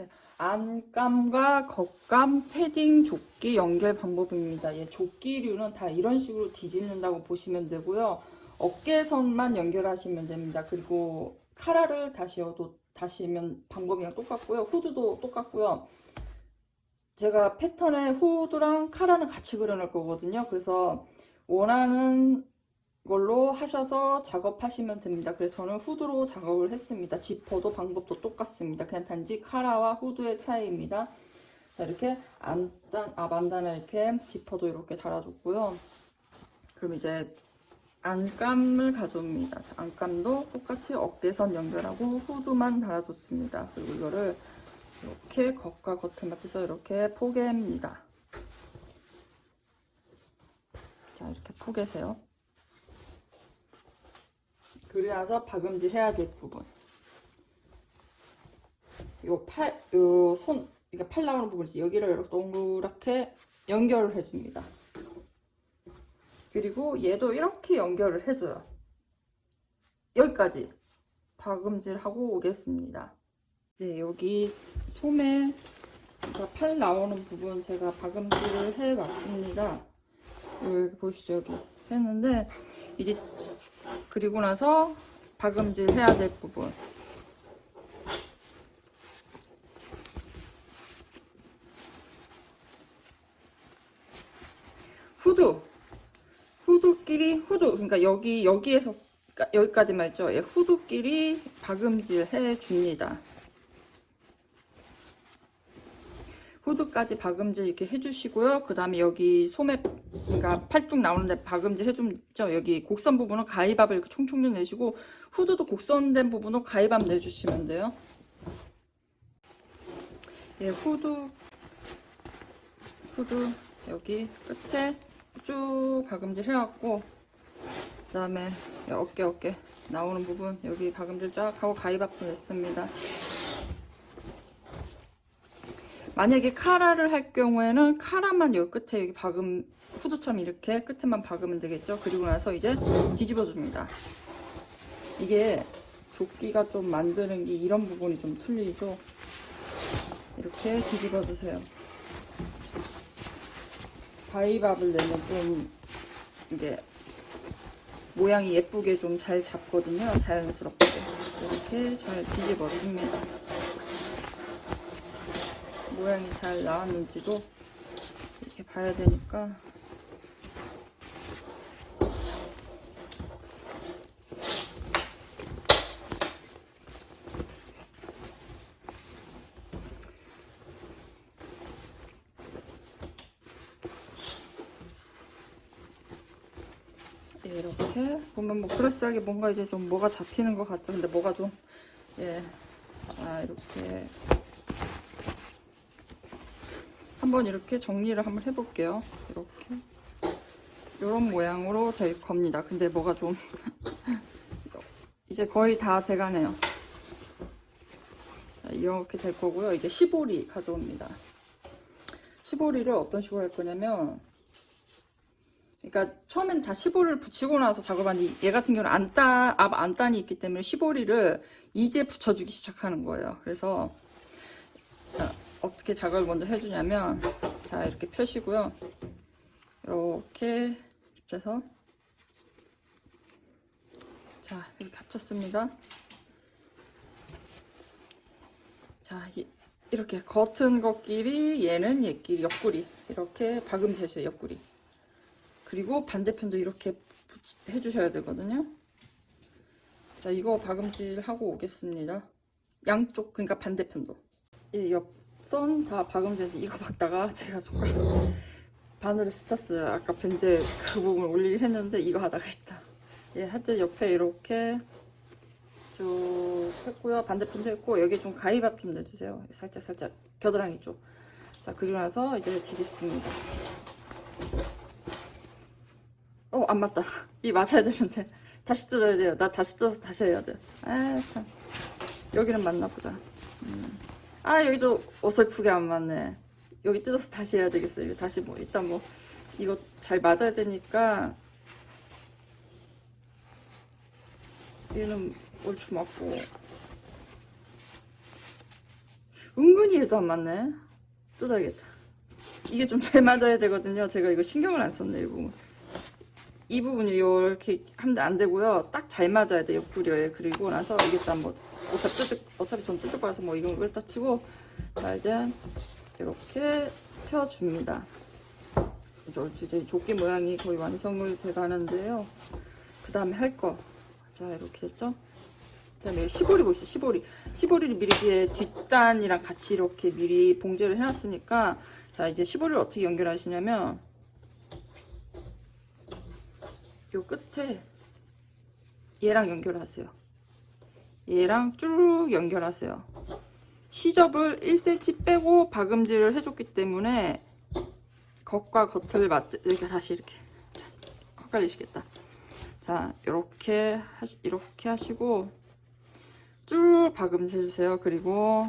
네, 안감과 겉감 패딩 조끼 연결 방법입니다. 예, 조끼류는 다 이런 식으로 뒤집는다고 보시면 되고요. 어깨선만 연결하시면 됩니다. 그리고 카라를 다시어도 다시면 방법이랑 똑같고요. 후드도 똑같고요. 제가 패턴에 후드랑 카라는 같이 그려놓을 거거든요. 그래서 원하는 걸로 하셔서 작업하시면 됩니다. 그래서 저는 후드로 작업을 했습니다. 지퍼도 방법도 똑같습니다. 그냥 단지 카라와 후드의 차이입니다. 자, 이렇게 안단, 아, 만단에 이렇게 지퍼도 이렇게 달아줬고요. 그럼 이제 안감을 가져옵니다. 자, 안감도 똑같이 어깨선 연결하고 후드만 달아줬습니다. 그리고 이거를 이렇게 겉과 겉을 맞춰서 이렇게 포개입니다. 자, 이렇게 포개세요. 그래서 박음질 해야 될 부분. 요 팔, 요 손, 이게 팔 나오는 부분이지. 여기를 이렇게 동그랗게 연결을 해줍니다. 그리고 얘도 이렇게 연결을 해줘요. 여기까지 박음질 하고 오겠습니다. 네, 여기 소매 그러니까 팔 나오는 부분 제가 박음질을 해왔습니다. 여기 보시죠, 여기 했는데 이제 그리고 나서 박음질 해야 될 부분. 후드. 후드끼리 후드. 그러니까 여기 여기에서 그러니까 여기까지만 했죠. 예, 후드끼리 박음질 해 줍니다. 후드까지 박음질 이렇게 해주시고요. 그 다음에 여기 소매, 그러니까 팔뚝 나오는데 박음질 해주죠. 여기 곡선 부분은 가위밥을 이렇게 총총 내시고 후드도 곡선된 부분은 가위밥 내주시면 돼요. 예, 후드, 후드 여기 끝에 쭉 박음질 해갖고 그 다음에 어깨 어깨 나오는 부분 여기 박음질 쫙 하고 가위밥도 냈습니다. 만약에 카라를 할 경우에는 카라만 여기 끝에 여기 박음 후드처럼 이렇게 끝에만 박으면 되겠죠. 그리고 나서 이제 뒤집어 줍니다. 이게 조끼가 좀 만드는 게 이런 부분이 좀 틀리죠. 이렇게 뒤집어 주세요. 가위밥을 내면 좀 이게 모양이 예쁘게 좀 잘 잡거든요. 자연스럽게 이렇게 잘 뒤집어 줍니다. 모양이 잘 나왔는지도 이렇게 봐야 되니까. 예, 이렇게. 보면 뭐 그럴싸하게 뭔가 이제 좀 뭐가 잡히는 것 같죠? 근데 뭐가 좀 예, 아 이렇게 한번 이렇게 정리를 한번 해볼게요. 이렇게 이런 모양으로 될 겁니다. 근데 뭐가 좀 이제 거의 다 돼가네요. 자, 이렇게 될 거고요. 이제 시보리 가져옵니다. 시보리를 어떤 식으로 할 거냐면 그러니까 처음엔 다 시보리를 붙이고 나서 작업하는데 얘 같은 경우는 안따, 앞 안단이 있기 때문에 시보리를 이제 붙여주기 시작하는 거예요. 그래서 자, 어떻게 작업을 먼저 해주냐면 자 이렇게 펴시고요. 이렇게 해서. 자 이렇게 합쳤습니다. 자 이, 이렇게 겉은 것끼리 얘는 얘끼리 옆구리. 이렇게 박음 재주요 옆구리. 그리고 반대편도 이렇게 붙이, 해주셔야 되거든요. 자 이거 박음질 하고 오겠습니다. 양쪽 그러니까 반대편도. 예, 옆 선다 박음제인데 이거 박다가 제가 손가락 바늘을 스쳤어요. 아까 밴드 그 부분 올리긴 했는데 이거 하다가 했다. 예, 하여튼 옆에 이렇게 쭉 했고요. 반대편도 했고 여기 좀 가위밥 좀 내주세요. 살짝 살짝 겨드랑이 쪽. 자 그리고 나서 이제 뒤집습니다. 어 안 맞다. 이 맞아야 되는데 다시 뜯어야 돼요. 나 다시 뜯어서 다시 해야 돼. 아 참. 여기는 맞나 보다. 음. 아 여기도 어설프게 안 맞네. 여기 뜯어서 다시 해야 되겠어요. 다시 뭐 일단 뭐 이거 잘 맞아야 되니까. 얘는 얼추 맞고. 은근히 얘도 안 맞네. 뜯어야겠다. 이게 좀 잘 맞아야 되거든요. 제가 이거 신경을 안 썼네 이 부분 이 부분이 이렇게 하면 안 되고요. 딱 잘 맞아야 돼 옆구리에. 그리고 나서 이게 딱뭐 어차피 뜯을 어차피 좀 거라서 뭐 이건 일단 치고 자 이제 이렇게 펴줍니다. 이제 이제 조끼 모양이 거의 완성을 돼가는데요. 그 다음에 할 거. 자 이렇게 했죠? 그 다음에 시보리 보시죠? 시보리. 시보리를 미리 뒤에 뒷단이랑 같이 이렇게 미리 봉제를 해놨으니까 자 이제 시보리를 어떻게 연결하시냐면 요 끝에 얘랑 연결하세요. 얘랑 쭉 연결하세요. 시접을 1cm 빼고 박음질을 해줬기 때문에 겉과 겉을 맞 이렇게 다시 이렇게. 자, 헷갈리시겠다. 자 이렇게 하시 이렇게 하시고 쭉 박음질 해주세요. 그리고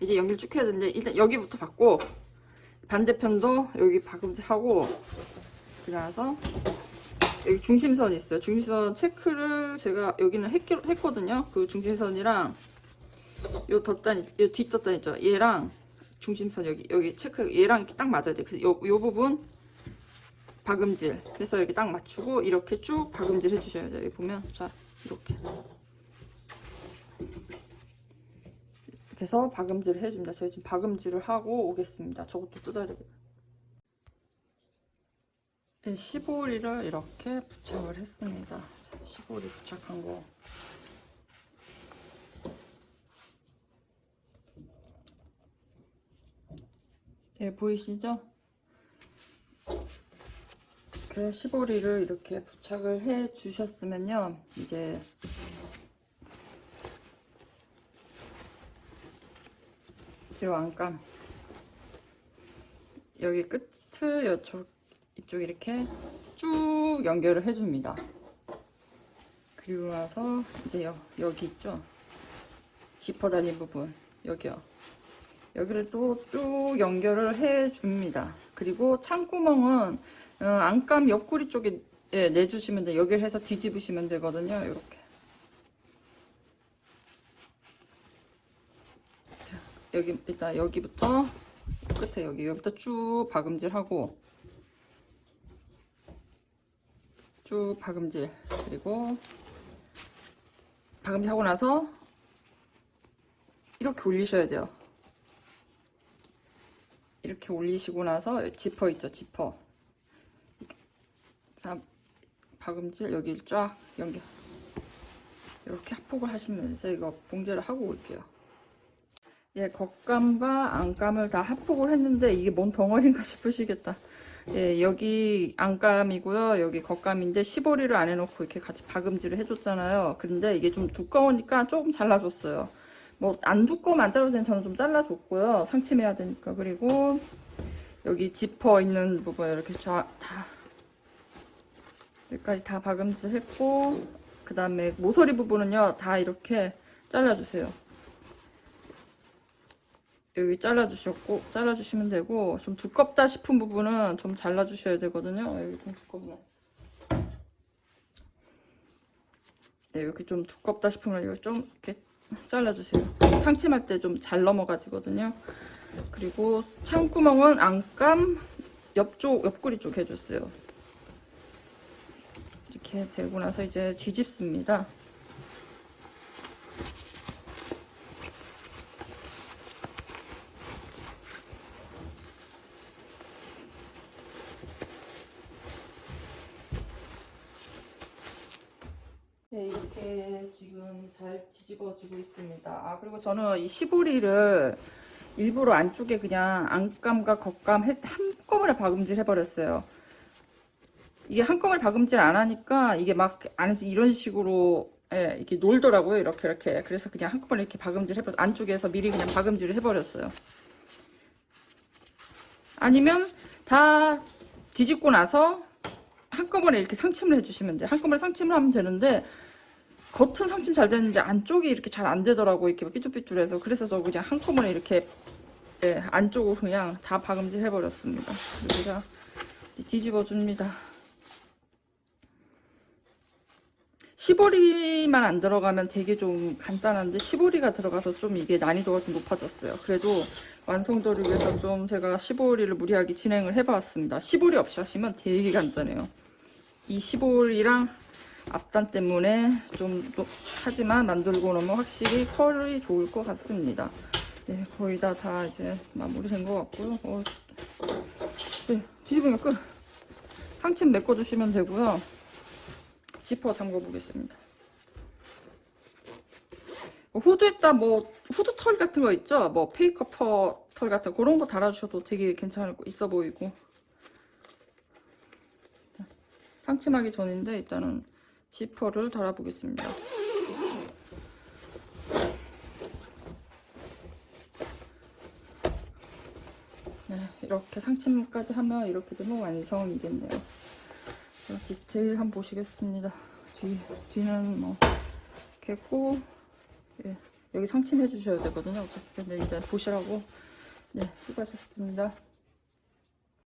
이제 연기를 쭉 해야 되는데 일단 여기부터 받고 반대편도 여기 박음질 하고 그러나서 여기 중심선 있어요. 중심선 체크를 제가 여기는 했, 했거든요. 그 중심선이랑 요 덧단 요 뒷덧단 있죠? 얘랑 중심선 여기 여기 체크 얘랑 이렇게 딱 맞아야 돼 그래서 요, 요 부분 박음질. 해서 이렇게 딱 맞추고 이렇게 쭉 박음질 해주셔야 돼요. 여기 보면. 자 이렇게. 이렇게 해서 박음질을 해줍니다. 저희 지금 박음질을 하고 오겠습니다. 저것도 뜯어야 되겠다 15리를 이렇게 부착을 했습니다 자, 15리 부착한 거 예, 보이시죠? 이렇게 15리를 이렇게 부착을 해 주셨으면요. 이제 이 안감 여기 끝을 이쪽, 이쪽 이렇게 쭉 연결을 해줍니다. 그리고 나서 이제 여, 여기 있죠? 지퍼 달린 부분 여기요. 여기를 또 쭉 연결을 해줍니다. 그리고 창구멍은 어, 안감 옆구리 쪽에 예, 내주시면 돼요. 여기를 해서 뒤집으시면 되거든요. 이렇게. 자, 여기 일단 여기부터 끝에 여기 여기부터 쭉 박음질하고 쭉 박음질 그리고 박음질 하고 나서 이렇게 올리셔야 돼요. 이렇게 올리시고 나서 지퍼 있죠 지퍼. 자 박음질 여기 쫙 연결. 이렇게 합폭을 하시면 돼요 이거 봉제를 하고 올게요. 예 겉감과 안감을 다 합폭을 했는데 이게 뭔 덩어리인가 싶으시겠다 예 여기 안감이고요 여기 겉감인데 시보리를 안 해놓고 이렇게 같이 박음질을 해줬잖아요 그런데 이게 좀 두꺼우니까 조금 잘라줬어요 뭐 안 두꺼우면 안 잘라도 되는 저는 좀 잘라줬고요. 상침해야 되니까. 그리고 여기 지퍼 있는 부분 이렇게 쫙다 여기까지 다 박음질 했고 그 다음에 모서리 부분은요 다 이렇게 잘라주세요. 여기 잘라주셨고 잘라주시면 되고 좀 두껍다 싶은 부분은 좀 잘라주셔야 되거든요. 여기 좀 두껍네. 네, 이렇게 좀 두껍다 싶으면 이거 좀 이렇게 잘라주세요. 상침할 때 좀 잘 넘어가지거든요. 그리고 창구멍은 안감 옆쪽 옆구리 쪽 해줬어요. 이렇게 되고 나서 이제 뒤집습니다. 네, 이렇게 지금 잘 뒤집어지고 있습니다. 아, 그리고 저는 이 시보리를 일부러 안쪽에 그냥 안감과 겉감 해- 한꺼번에 박음질 해버렸어요. 이게 한꺼번에 박음질 안 하니까 이게 막 안에서 이런 식으로 예, 이렇게 놀더라고요. 이렇게 이렇게. 그래서 그냥 한꺼번에 이렇게 박음질 해버렸어요. 안쪽에서 미리 그냥 박음질을 해버렸어요. 아니면 다 뒤집고 나서 한꺼번에 이렇게 상침을 해주시면 돼요. 한꺼번에 상침을 하면 되는데 겉은 상침 잘 되는데 안쪽이 이렇게 잘 안 되더라고 이렇게 삐뚤삐뚤해서 그래서 저 그냥 한꺼번에 이렇게 예, 안쪽으로 그냥 다 박음질 해버렸습니다. 제가 뒤집어 줍니다. 시보리만 안 들어가면 되게 좀 간단한데 시보리가 들어가서 좀 이게 난이도가 좀 높아졌어요. 그래도 완성도를 위해서 좀 제가 시보리를 무리하게 진행을 해봤습니다. 시보리 없이 하시면 되게 간단해요. 이 시보리랑 앞단 때문에 좀 또- 하지만 만들고 나면 확실히 컬이 좋을 것 같습니다. 네, 거의 다, 다 이제 마무리된 것 같고요. 어, 네, 뒤집으면 끝. 상침 메꿔주시면 되고요. 지퍼 잠궈 보겠습니다. 후드에다 뭐 후드 털 같은 거 있죠? 뭐 페이커퍼 털 같은 거 그런 거 달아주셔도 되게 괜찮을 거 있어 보이고 상침하기 전인데 일단은 지퍼를 달아보겠습니다. 네, 이렇게 상침까지 하면 이렇게 되면 완성이겠네요. 자, 디테일 한번 보시겠습니다. 뒤, 뒤는 뭐 이렇게 했고 예, 여기 상침 해 주셔야 되거든요. 어차피 근데 일단 보시라고 네, 수고하셨습니다.